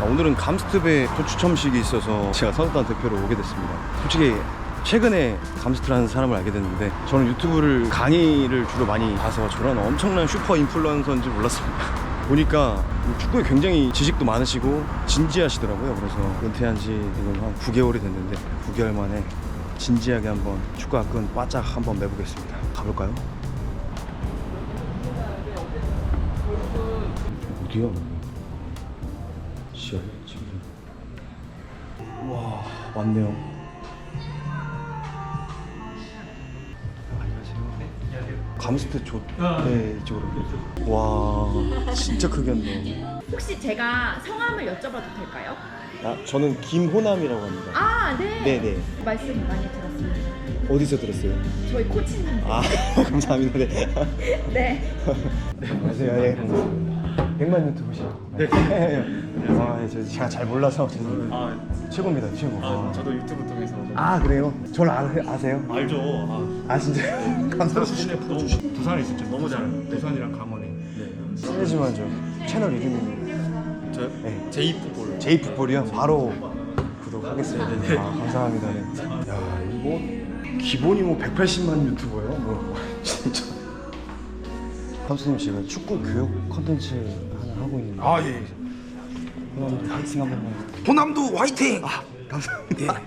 아, 오늘은 감스트배 또 추첨식이 있어서 제가 선수단 대표로 오게 됐습니다. 솔직히 최근에 감스트라는 사람을 알게 됐는데 저는 유튜브를 강의를 주로 많이 봐서 저런 엄청난 슈퍼 인플루언서인지 몰랐습니다. 보니까 축구에 굉장히 지식도 많으시고 진지하시더라고요. 그래서 은퇴한 지 지금 한 9개월이 됐는데 9개월 만에 진지하게 한번 축구 학근 바짝 한번 매보겠습니다. 가볼까요? 어디야? 시야 지금. 와 왔네요. 안녕하세요. 감스트 좋. 네 이쪽으로. 와 진짜 크게 왔네. 혹시 제가 성함을 여쭤봐도 될까요? 아 저는 김호남이라고 합니다. 아, 네. 네네. 말씀 많이 들었습니다. 어디서 들었어요? 저희 코치님. 아 감사합니다. 네. 네. 네 안녕하세요. 예. 백만 유튜브시요. 네. 아, 예, 저 제가 잘 몰라서 죄송합니다. 아, 최고입니다, 최고. 아, 저도 유튜브 통해서 아 그래요? 저를 아, 아세요? 알죠. 아, 아 진짜 감사합니다. 너무 부산에 있을 때 너무 잘해요. 부산이랑 강원에. 네. 실례지만 저 채널 이름이 저 네. 제이프볼. 제이프볼이요. 바로 구독하겠습니다. 아 감사합니다. 네. 야 이거 뭐 기본이 뭐 180만 유튜버예요. 뭐 진짜. 감수님 제가 축구 교육 컨텐츠 하나 하고 있는데. 아 예. 호남도 화이팅 한 번만. 호남도 화이팅. 아 감사합니다.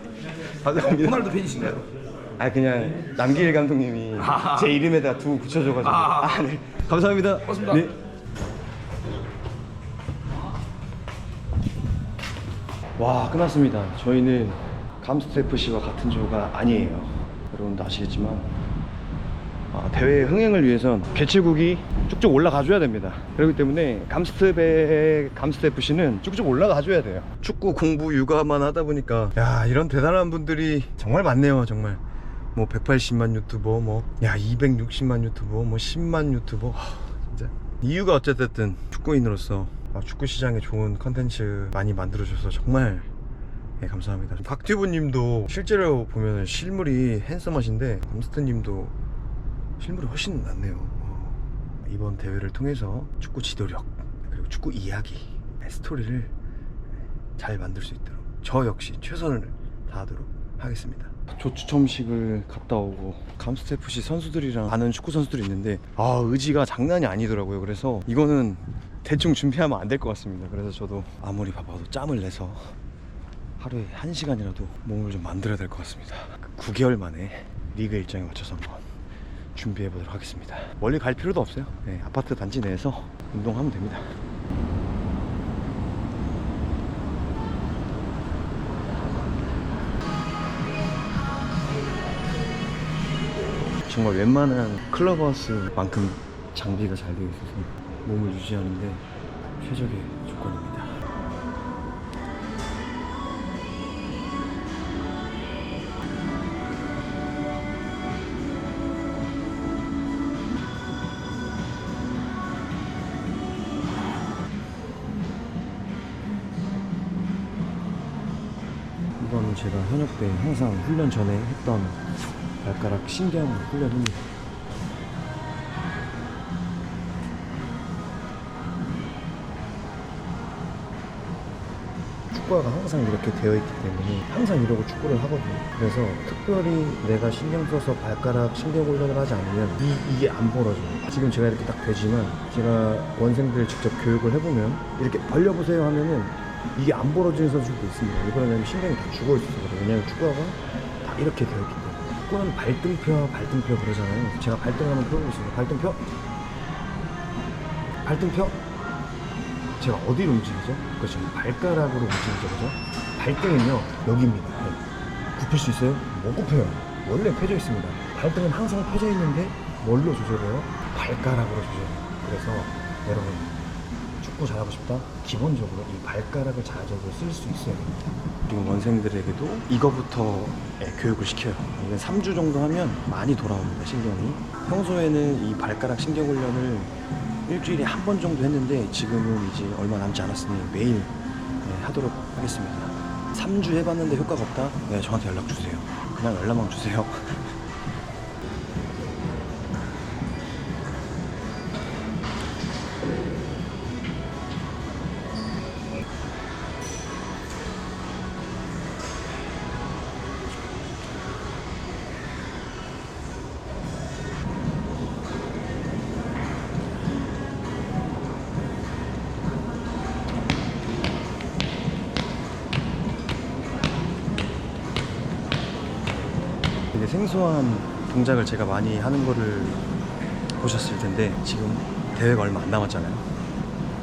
감사합니다. 호날두 팬이신가요? 아 그냥 남길 감독님이 제 이름에다 두 붙여줘가지고 아. 아, 네 감사합니다 고맙습니다. 네. 와 끝났습니다 저희는 감스트 FC와 같은 조가 아니에요 여러분도 아시겠지만 아, 대회 흥행을 위해선 개최국이 쭉쭉 올라가줘야 됩니다. 그렇기 때문에 감스트배 감스트 FC는 쭉쭉 올라가줘야 돼요. 축구 공부 육아만 하다 보니까 야 이런 대단한 분들이 정말 많네요. 정말 뭐 180만 유튜버 뭐야 260만 유튜버 뭐 10만 유튜버 하, 진짜 이유가 어쨌든 축구인으로서 아, 축구 시장에 좋은 컨텐츠 많이 만들어줘서 정말 네, 감사합니다. 박튜브 님도 실제로 보면 실물이 핸섬하신데 감스트 님도 실물이 훨씬 낫네요. 어, 이번 대회를 통해서 축구 지도력 그리고 축구 이야기 스토리를 잘 만들 수 있도록 저 역시 최선을 다하도록 하겠습니다. 조추첨식을 갔다 오고 FC 선수들이랑 아는 축구 선수들이 있는데 아 의지가 장난이 아니더라고요. 그래서 이거는 대충 준비하면 안 될 것 같습니다. 그래서 저도 아무리 바빠도 짬을 내서 하루에 한 시간이라도 몸을 좀 만들어야 될 것 같습니다. 9개월 만에 리그 일정에 맞춰서 한번 준비해 보도록 하겠습니다. 멀리 갈 필요도 없어요. 네, 아파트 단지 내에서 운동하면 됩니다. 정말 웬만한 클럽하우스만큼 장비가 잘 되어 있어서 몸을 유지하는데 최적의 조건입니다. 제가 현역 때 항상 훈련 전에 했던 발가락 신경 훈련입니다. 축구화가 항상 이렇게 되어 있기 때문에 항상 이러고 축구를 하거든요. 그래서 특별히 내가 신경 써서 발가락 신경 훈련을 하지 않으면 이, 이게 안 벌어져요. 지금 제가 이렇게 딱 되지만 제가 원생들 직접 교육을 해보면 이렇게 벌려보세요 하면은 이게 안 벌어지는 선수도 있습니다. 이거는 신경이 다 죽어 있어서 그래요. 왜냐면 축구화가 다 이렇게 되어 있기 때문에. 축구는 발등표, 발등표 그러잖아요. 제가 발등 한번 펴보겠습니다. 발등표. 발등표. 제가 어디로 움직이죠? 그렇죠. 발가락으로 움직이죠. 그죠? 발등은요, 여기입니다. 네. 굽힐 수 있어요? 못 굽혀요. 원래 펴져 있습니다. 발등은 항상 펴져 있는데 뭘로 조절해요? 발가락으로 조절해요. 그래서 여러분, 축구 잘하고 싶다? 기본적으로 이 발가락을 자적으로 쓸 수 있어야 됩니다. 그리고 원생들에게도 이거부터 예, 교육을 시켜요. 이건 3주 정도 하면 많이 돌아옵니다, 신경이. 평소에는 이 발가락 신경 훈련을 일주일에 한 번 정도 했는데 지금은 이제 얼마 남지 않았으니 매일 네, 하도록 하겠습니다. 3주 해봤는데 효과가 없다? 네, 저한테 연락 주세요. 그냥 연락만 주세요. 생소한 동작을 제가 많이 하는 거를 보셨을 텐데 지금 대회가 얼마 안 남았잖아요.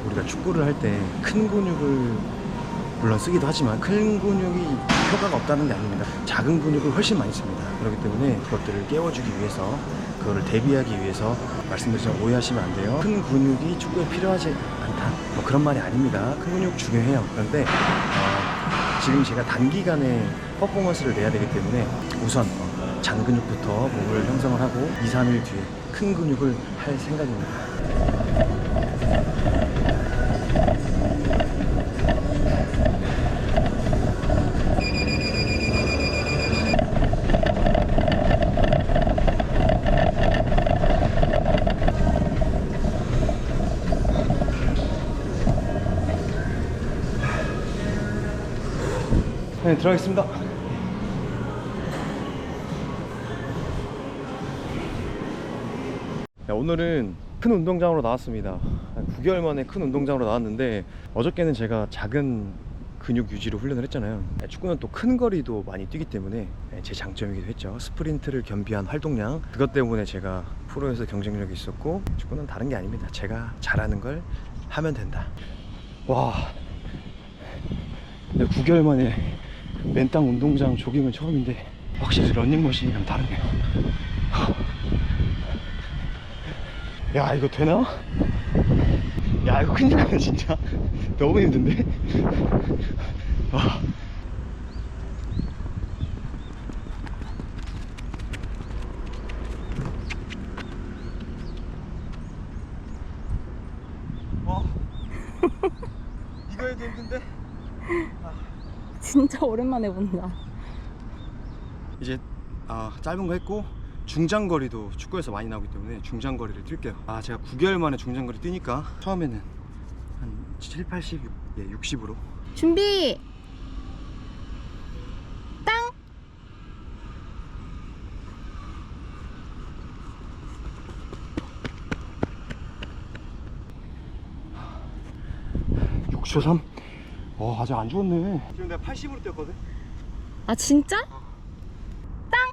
우리가 축구를 할 때 큰 근육을 물론 쓰기도 하지만 큰 근육이 효과가 없다는 게 아닙니다. 작은 근육을 훨씬 많이 씁니다. 그렇기 때문에 그것들을 깨워주기 위해서 그거를 대비하기 위해서 말씀드리지만 오해하시면 안 돼요. 큰 근육이 축구에 필요하지 않다. 뭐 그런 말이 아닙니다. 큰 근육 중요해요. 그런데 어, 지금 제가 단기간에 퍼포먼스를 내야 되기 때문에 우선 어, 잔 근육부터 몸을 형성을 하고 2, 3일 뒤에 큰 근육을 할 생각입니다. 네, 들어가겠습니다. 야, 오늘은 큰 운동장으로 나왔습니다. 한 9개월 만에 큰 운동장으로 나왔는데 어저께는 제가 작은 근육 유지로 훈련을 했잖아요. 네, 축구는 또 큰 거리도 많이 뛰기 때문에 네, 제 장점이기도 했죠. 스프린트를 겸비한 활동량. 그것 때문에 제가 프로에서 경쟁력이 있었고 축구는 다른 게 아닙니다. 제가 잘하는 걸 하면 된다. 와. 근데 9개월 만에 맨땅 운동장 조깅은 처음인데 확실히 런닝머신이랑 다르네요. 야 이거 되나? 야 이거 큰일 나네 진짜 너무 힘든데? 와. 와 이거 해도 힘든데? 진짜 오랜만에 본다. 이제 아, 짧은 거 했고 중장거리도 축구에서 많이 나오기 때문에 중장거리를 뛸게요. 아 제가 9개월 만에 중장거리 뛰니까 처음에는 한 7, 80, 예, 60으로 준비. 땅. 육초 3. 와 아직 안 죽었네. 지금 내가 80으로 뛰었거든. 아 진짜? 땅.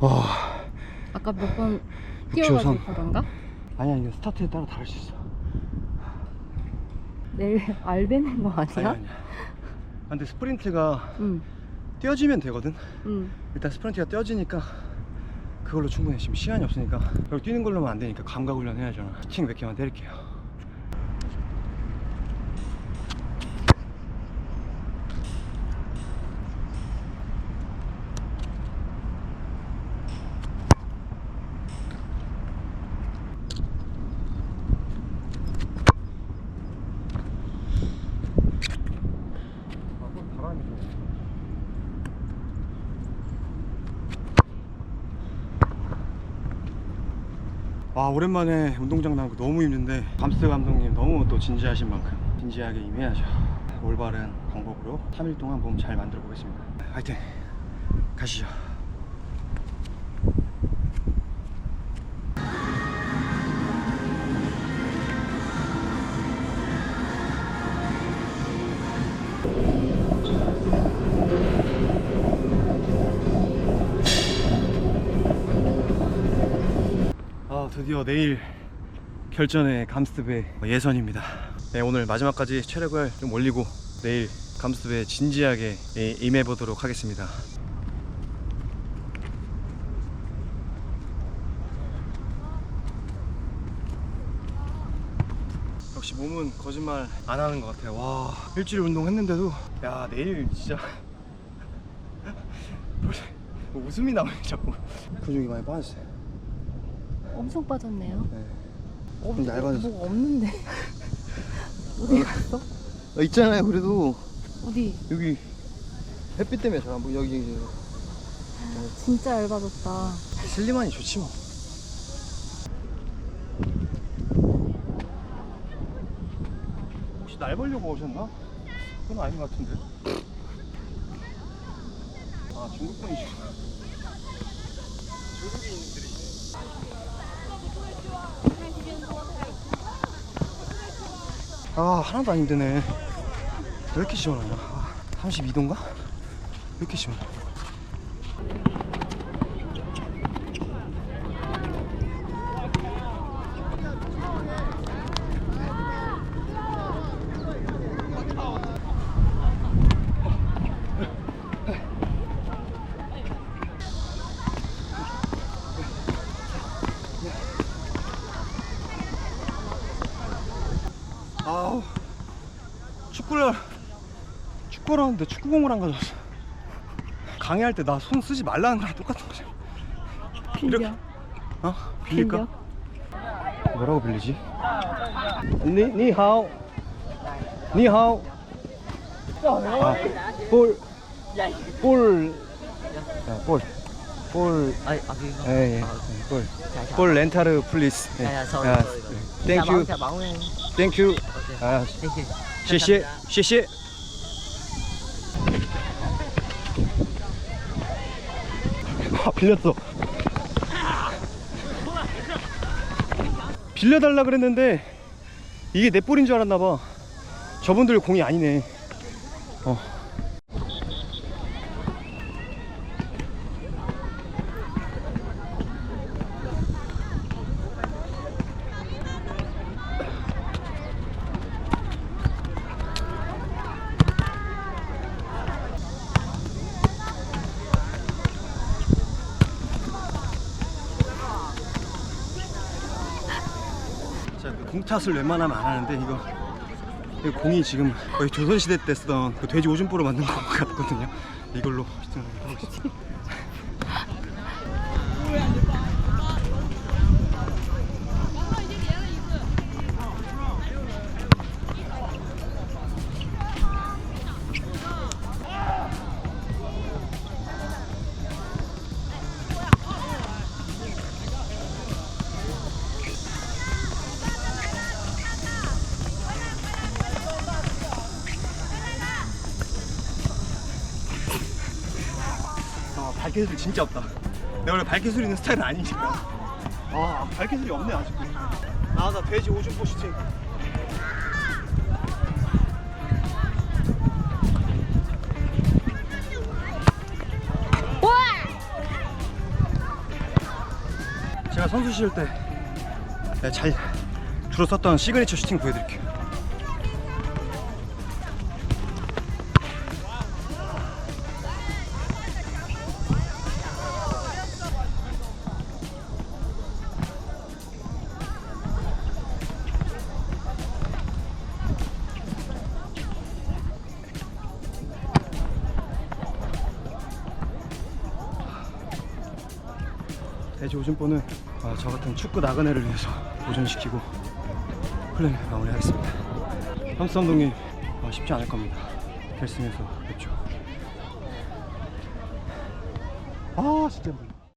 와 아까 몇 번 뛰어가지고 삼. 그런가? 아니야 이거 스타트에 따라 다를 수 있어. 내일 알베는 거 아니 아니야? 아니야. 근데 스프린트가 응. 뛰어지면 되거든. 응. 일단 스프린트가 뛰어지니까 그걸로 충분해. 지금 시간이 없으니까 그리고 뛰는 걸로만 안 되니까 감각 훈련 해야죠. 스팅 몇 개만 때릴게요. 와 오랜만에 운동장 나오고 너무 힘든데 감스트 감독님 너무 또 진지하신 만큼 진지하게 임해야죠. 올바른 방법으로 3일 동안 몸 잘 만들어 보겠습니다. 화이팅! 가시죠 드디어 내일 결전의 감스트배 예선입니다. 네, 오늘 마지막까지 체력을 좀 올리고 내일 감스트배 진지하게 예, 임해 보도록 하겠습니다. 역시 몸은 거짓말 안 하는 것 같아요. 와 일주일 운동했는데도 야 내일 진짜 뭐 웃음이 나오네 자꾸 근육이 많이 빠졌어요. 엄청 빠졌네요. 네. 어, 좀 얇아졌어. 뭐가 없는데. 어디 갔어? 어, 있잖아요 그래도 어디? 여기 햇빛 때문에 잘안 보여 여기 여기. 진짜 얇아졌다. 슬림하니 좋지 뭐 혹시 날 보려고 오셨나? 그건 아닌 것 같은데 아 중국 분이시구나 중국인들이 아 하나도 안 힘드네. 왜 이렇게 시원하냐? 아, 32도인가? 왜 이렇게 시원해 아우 축구를 축구를 하는데 축구공을 안 가져왔어 강의할 때 나 손 쓰지 말라는 거랑 똑같은 거지 빌려. 어? 빌릴까? 뭐라고 빌리지? 니, 니하오 니하오 아, 볼, 볼, 야, 볼, 볼, Ê, ở kia không? 예, 예, 볼. 볼 렌타르 아, chào bóng em. thank you. Ok. 아, Thank you. 谢谢, 谢谢. 아, 빌렸어. 빌려달라 그랬는데 이게 내 볼인 줄 알았나 봐. 저분들 공이 아니네. 어. 제가 그 공탓을 웬만하면 안 하는데 이거, 이 공이 지금 거의 조선시대 때 쓰던 그 돼지 오줌보로 만든 것 같거든요. 이걸로 하고 있습니다. 발캐슬이 진짜 없다. 내가 원래 발캐슬 있는 스타일은 아니니까. 아, 발캐슬이 없네, 아직도. 아, 나 돼지 오줌보 슈팅. 제가 선수 시절 때 잘 주로 썼던 시그니처 슈팅 보여드릴게요. 돼지 오줌보는 아, 저 같은 축구 나그네를 위해서 보존시키고 훈련을 마무리하겠습니다. 함스 감독님 아, 쉽지 않을 겁니다. 결승에서 뵙죠. 아 진짜.